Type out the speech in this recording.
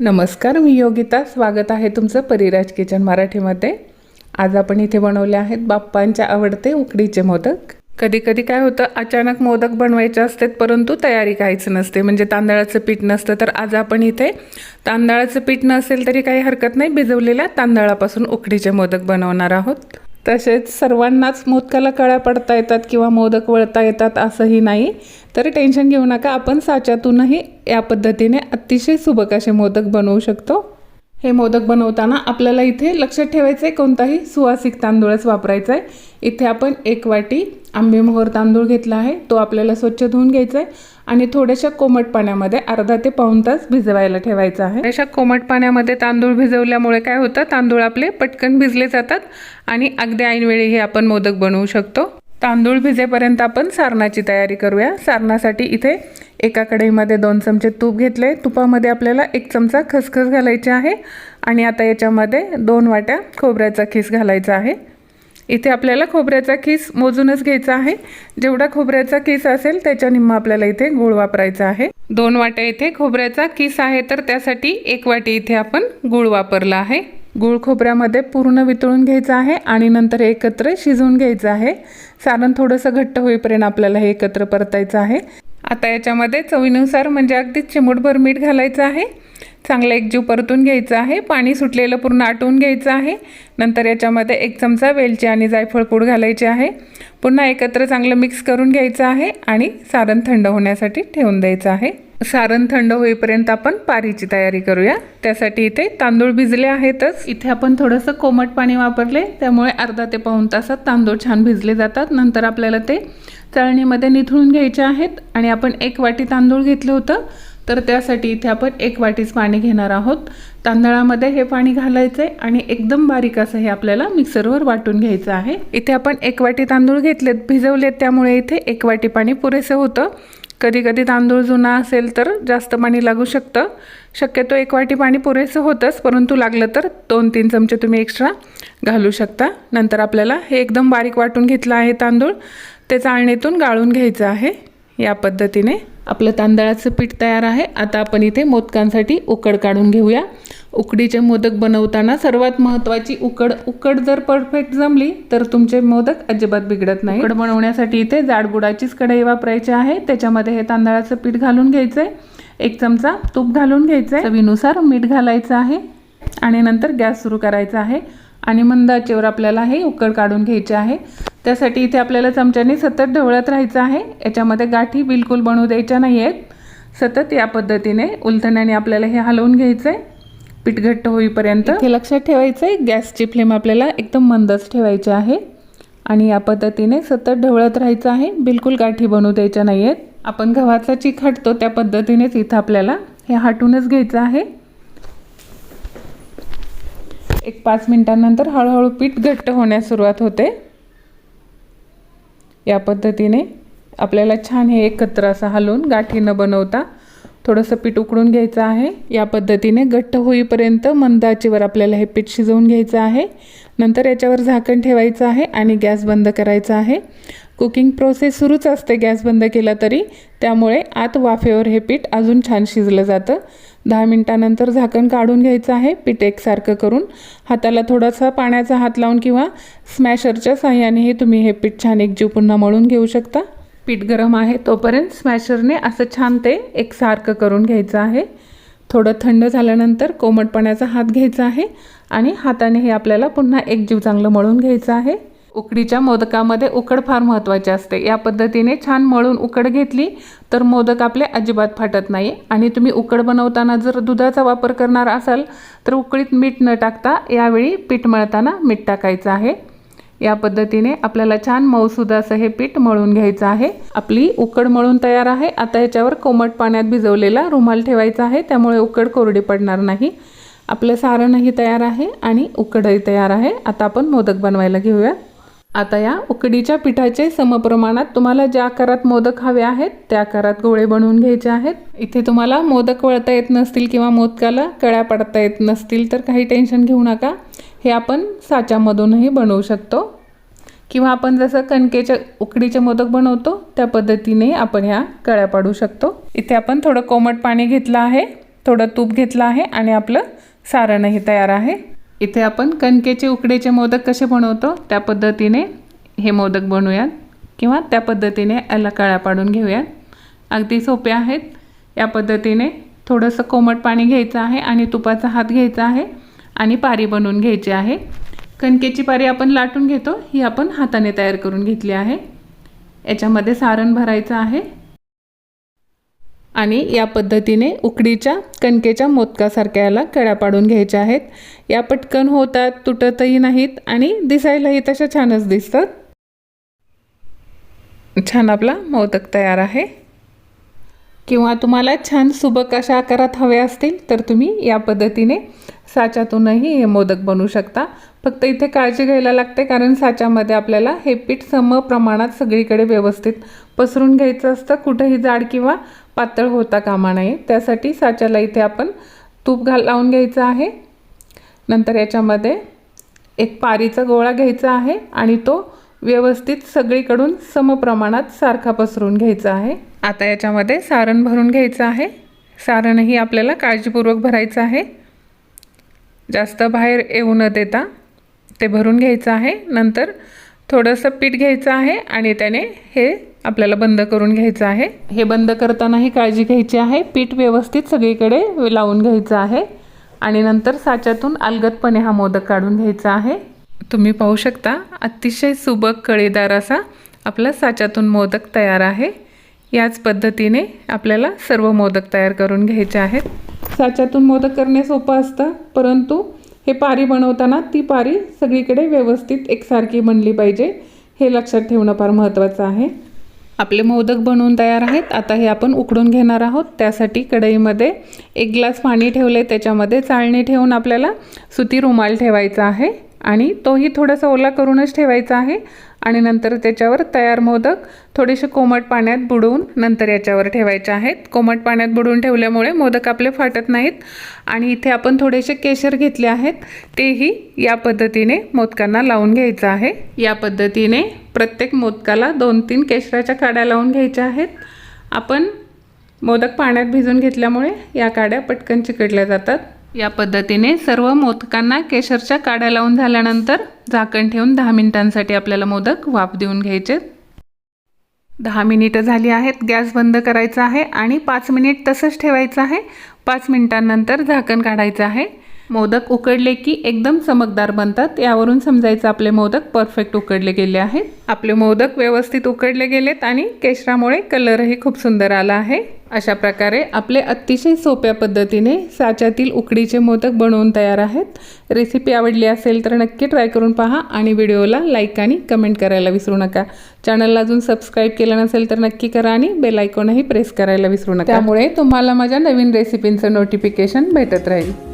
नमस्कार मी योगिता. स्वागत आहे तुमचं परिराज किचन मराठीमध्ये. आज आपण इथे बनवले आहेत बाप्पांच्या आवडते उकडीचे मोदक. कधी कधी काय होतं अचानक मोदक बनवायचे असतात परंतु तयारी काहीच नसते. म्हणजे तांदळाचं पीठ नसतं तर आज आपण इथे तांदळाचं पीठ नसेल तरी काही हरकत नाही भिजवलेल्या तांदळापासून उकडीचे मोदक बनवणार आहोत. तसेच सर्वांनाच मोदकाला कळ्या पडता येतात किंवा मोदक वळता येतात असंही नाही. तर टेन्शन घेऊ नका आपण साच्यातूनही या पद्धतीने अतिशय सुबक असे मोदक बनवू शकतो. हे मोदक बनवताना आपल्याला इथे लक्षात ठेवायचं आहे कोणताही सुवासिक तांदूळच वापरायचा आहे इथे आपण एक वाटी आंबेमोहर तांदूळ घेतला आहे तो आपल्याला स्वच्छ धुवून घ्यायचा आहे आणि थोड्याशा कोमट पाण्यामध्ये अर्धा ते पाऊण तास भिजवायला ठेवायचं आहे. अशा कोमट पाण्यामध्ये तांदूळ भिजवल्यामुळे काय होतं? तांदूळ आपले पटकन भिजले जातात आणि अगदी ऐनवेळी हे आपण मोदक बनवू शकतो. तांदूळ भिजेपर्यंत आपण सारणाची तयारी करूया. सारणासाठी इथे एका कढईमध्ये दोन चमचे तूप घेतले. तुपामध्ये आपल्याला एक चमचा खसखस घालायची आहे आणि आता याच्यामध्ये दोन वाट्या खोबऱ्याचा खीस घालायचा आहे. इथे आपल्याला खोबऱ्याचा खीस मोजूनच घ्यायचा आहे. जेवढा खोबऱ्याचा खीस असेल त्याच्या निम्मा आपल्याला इथे गूळ वापरायचा आहे. दोन वाट्या इथे खोबऱ्याचा खीस आहे तर त्यासाठी एक वाटी इथे आपण गूळ वापरला आहे. गूळ खोबऱ्यामध्ये पूर्ण वितळून घ्यायचं आहे आणि नंतर एकत्र शिजवून घ्यायचं आहे. सारण थोडंसं घट्ट होईपर्यंत आपल्याला हे एकत्र परतायचं आहे. आता याच्यामध्ये चवीनुसार म्हणजे अगदी चिमूटभर मीठ घालायचं आहे. चांगलं एकजीव परतून घ्यायचं आहे पाणी सुटलेलं पूर्ण आटवून घ्यायचं आहे. नंतर याच्यामध्ये एक चमचा वेलची आणि जायफळ पूड घालायची आहे. पुन्हा एकत्र चांगलं मिक्स करून घ्यायचं आहे आणि सारण थंड होण्यासाठी ठेवून द्यायचं आहे. सारण थंड होईपर्यंत आपण पारीची तयारी करूया. त्यासाठी इथे तांदूळ भिजले आहेतच. इथे आपण थोडंसं कोमट पाणी वापरले त्यामुळे अर्धा ते पाऊण तासात तांदूळ छान भिजले जातात. नंतर आपल्याला ते चाळणीमध्ये निथळून घ्यायचे आहेत आणि आपण एक वाटी तांदूळ घेतलं होतं. तर त्यासाठी इथे आपण एक वाटीच पाणी घेणार आहोत. तांदळामध्ये हे पाणी घालायचं आहे आणि एकदम बारीक असं हे आपल्याला मिक्सरवर वाटून घ्यायचं आहे. इथे आपण एक वाटी तांदूळ घेतलेत भिजवलेत त्यामुळे इथे एक वाटी पाणी पुरेसं होतं. कधी कधी तांदूळ जुना असेल तर जास्त पाणी लागू शकतं. शक्यतो एक वाटी पाणी पुरेसं होतंच परंतु लागलं तर दोन तीन चमचे तुम्ही एक्स्ट्रा घालू शकता. नंतर आपल्याला हे एकदम बारीक वाटून घेतलं आहे तांदूळ. ते चाळणीतून गाळून घ्यायचं आहे या पद्धतीने. आपलं तांदळाचं पीठ तयार आहे. आता आपण इथे मोदकांसाठी उकड काढून घेऊया. उकडीचे मोदक बनवताना सर्वात महत्त्वाची उकड उकड जर परफेक्ट जमली तर तुमचे मोदक अजिबात बिघडत नाही उकड बनवण्यासाठी इथे जाडबुडाचीच कढई वापरायची आहे. त्याच्यामध्ये हे तांदळाचं पीठ घालून घ्यायचं आहे एक चमचा तूप घालून घ्यायचं आहे चवीनुसार मीठ घालायचं आहे. आणि नंतर गॅस सुरू करायचा आहे. आणि मंदाचेवर आपल्याला हे उकड काढून घ्यायचे आहे. त्यासाठी इथे आपल्याला चमच्याने सतत ढवळत राहायचं आहे. याच्यामध्ये गाठी बिलकुल बनवू द्यायच्या नाही आहेत सतत या पद्धतीने उलथण्याने आपल्याला हे हलवून घ्यायचं आहे पीठ घट्ट होईपर्यंत हे लक्षात ठेवायचं आहे गॅसची फ्लेम आपल्याला एकदम मंदच ठेवायची आहे. आणि या पद्धतीने सतत ढवळत राहायचं आहे. बिलकुल गाठी बनवू द्यायच्या नाही आहेत आपण गव्हाचा चीक हटतो त्या पद्धतीनेच इथं आपल्याला हे हटूनच घ्यायचं आहे. एक पाच मिनटानंतर हळूहळू पीठ घट्ट होण्यास सुरुवात होते. या पद्धतीने आपल्याला छान हे एकत्र असं हलवून गाठी न बनवता थोडंसं पीठ उकडून घ्यायचं आहे. या पद्धतीने घट्ट होईपर्यंत मंद आचेवर आपल्याला हे पीठ शिजवून घ्यायचं आहे. नंतर याच्यावर झाकण ठेवायचं आहे आणि गॅस बंद करायचा आहे. कुकिंग प्रोसेस सुरूच असते गॅस बंद केला तरी. त्यामुळे आत वाफेवर हे पीठ अजून छान शिजलं जातं. दहा मिनटानंतर झाकण काढून घ्यायचं आहे पीठ एकसारखं करून. हाताला थोडासा पाण्याचा हात लावून किंवा स्मॅशरच्या साह्यानेही तुम्ही हे पीठ छान एकजीव पुन्हा मळून घेऊ शकता. पीठ गरम आहे तोपर्यंत स्मॅशरने असं छान ते एकसारखं करून घ्यायचं आहे. थोडं थंड झाल्यानंतर कोमटपण्याचा हात घ्यायचा आहे आणि हाताने हे आपल्याला पुन्हा एक जीव चांगलं मळून घ्यायचं आहे. उकडीच्या मोदकामध्ये उकड फार महत्त्वाची असते. या पद्धतीने छान मळून उकड घेतली तर मोदक आपले अजिबात फाटत नाही आणि तुम्ही उकड बनवताना जर दुधाचा वापर करणार असाल तर उकळीत मीठ न टाकता यावेळी पीठ मळताना मीठ टाकायचं आहे. या पद्धतीने आपल्याला छान मऊसूद असं हे पीठ मळून घ्यायचं आहे. आपली उकड मळून तयार आहे. आता याच्यावर कोमट पाण्यात भिजवलेला रुमाल ठेवायचा आहे. त्यामुळे उकड कोरडी पडणार नाही. आपलं सारणही तयार आहे आणि उकडही तयार आहे. आता आपण मोदक बनवायला घेऊया. आता या उकडीच्या पिठाचे समप्रमाणात तुम्हाला ज्या आकारात मोदक हवे आहेत त्या आकारात गोळे बनवून घ्यायचे आहेत. इथे तुम्हाला मोदक वळता येत नसतील किंवा मोदकाला कळ्या पडता येत नसतील तर काही टेन्शन घेऊ नका. हे आपण साच्यामधूनही बनवू शकतो. किंवा आपण जसं कणकेच्या उकडीचे मोदक बनवतो त्या पद्धतीने आपण ह्या कळ्या पाडू शकतो. इथे आपण थोडं कोमट पाणी घेतलं आहे थोडं तूप घेतलं आहे आणि आपलं सारणही तयार आहे. इथे आपण कणकेचे उकडीचे मोदक कसे बनवतो त्या पद्धतीने हे मोदक बनवूयात. किंवा त्या पद्धतीने याला कळ्या पाडून घेऊयात. अगदी सोपे आहेत. या पद्धतीने थोडंसं कोमट पाणी घ्यायचं आहे आणि तुपाचा हात घ्यायचा आहे. आणि पारी बनवून घ्यायची आहे. कणकेची पारी आपण लाटून घेतो. ही आपण हाताने तयार करून घेतली आहे. याच्यामध्ये सारण भरायचं आहे. आणि या पद्धतीने उकडीच्या कणकेच्या मोदकासारख्या याला कळ्या पाडून घ्यायच्या आहेत. या पटकन होतात तुटतही नाहीत आणि दिसायलाही तशा छानच दिसतात. छान आपला मोदक तयार आहे. किंवा तुम्हाला छान सुबक अशा आकारात हवे असतील तर तुम्ही या पद्धतीने साच्यातूनही हे मोदक बनवू शकता. फक्त इथे काळजी घ्यायला लागते कारण साच्यामध्ये आपल्याला हे पीठ सम प्रमाणात सगळीकडे व्यवस्थित पसरून घ्यायचं असतं. कुठंही जाड किंवा पातळ होता कामा नये. त्यासाठी साच्याला इथे आपण तूप घाल लावून घ्यायचं आहे. नंतर याच्यामध्ये एक पारीचा गोळा घ्यायचा आहे आणि तो व्यवस्थित सगळीकडून समप्रमाणात सारखा पसरून घ्यायचा आहे. आता याच्यामध्ये सारण भरून घ्यायचं आहे. सारणही आपल्याला काळजीपूर्वक भरायचं आहे. जास्त बाहेर येऊ न देता ते भरून घ्यायचं आहे. नंतर थोडंसं पीठ घ्यायचं आहे आणि त्याने हे आपल्याला बंद करून घ्यायचं आहे. हे बंद करतानाही काळजी घ्यायची आहे. पीठ व्यवस्थित सगळीकडे लावून घ्यायचं आहे. आणि नंतर साच्यातून अलगदपणे हा मोदक काढून घ्यायचा आहे. तुम्ही पाहू शकता अतिशय सुबक कळीदार असा आपला साच्यातून मोदक तयार आहे. याच पद्धतीने आपल्याला सर्व मोदक तयार करून घ्यायचे आहेत. साच्यातून मोदक करणे सोपं असतं परंतु हे पारी बनवताना ती पारी सगळीकडे व्यवस्थित एकसारखी बनली पाहिजे हे लक्षात ठेवणं फार महत्त्वाचं आहे. आपले मोदक बनवून तयार आहेत आता हे आपण उकडून घेणार आहोत. त्यासाठी कढईमध्ये एक ग्लास पाणी ठेवले त्याच्यामध्ये चाळणी ठेवून आपल्याला सुती रुमाल ठेवायचा आहे आणि तोही थोडासा ओला करूनच ठेवायचा आहे. आणि नंतर त्याच्यावर तयार मोदक थोडेसे कोमट पाण्यात बुडवून नंतर याच्यावर ठेवायचे आहेत. कोमट पाण्यात बुडवून ठेवल्यामुळे मोदक आपले फाटत नाहीत. आणि इथे आपण थोडेसे केशर घेतले आहेत. तेही या पद्धतीने मोदकांना लावून घ्यायचं आहे. या पद्धतीने प्रत्येक मोदकाला दोन तीन केशराच्या काड्या लावून घ्यायच्या आहेत. आपण मोदक पाण्यात भिजून घेतल्यामुळे या काड्या पटकन चिकटल्या जातात. या पद्धतीने सर्व मोदकांना केशरच्या काड्या लावून झाल्यानंतर झाकण ठेवून दहा मिनिटांसाठी आपल्याला मोदक वाफ देऊन घ्यायचे. दहा मिनिटं झाली आहेत गॅस बंद करायचा आहे आणि पाच मिनिट तसंच ठेवायचं आहे. पाच मिनिटांनंतर झाकण काढायचं आहे. मोदक उकडले की एकदम चमकदार बनतात. यावरून समजायचं आपले मोदक परफेक्ट उकडले गेले आहेत. आपले मोदक व्यवस्थित उकडले गेलेत आणि केशरामुळे कलरही खूप सुंदर आला आहे. अशा प्रकारे आपले अतिशय सोप्या पद्धतीने साच्यातील उकडीचे मोदक बनवून तयार आहेत. रेसिपी आवडली असेल तर नक्की ट्राय करून पहा आणि व्हिडिओला लाईक आणि कमेंट करायला विसरू नका. चॅनलला अजून सबस्क्राईब केलं नसेल तर नक्की करा आणि बेल आयकॉनही प्रेस करायला विसरू नका. त्यामुळे तुम्हाला माझ्या नवीन रेसिपींचं नोटिफिकेशन भेटत राहील.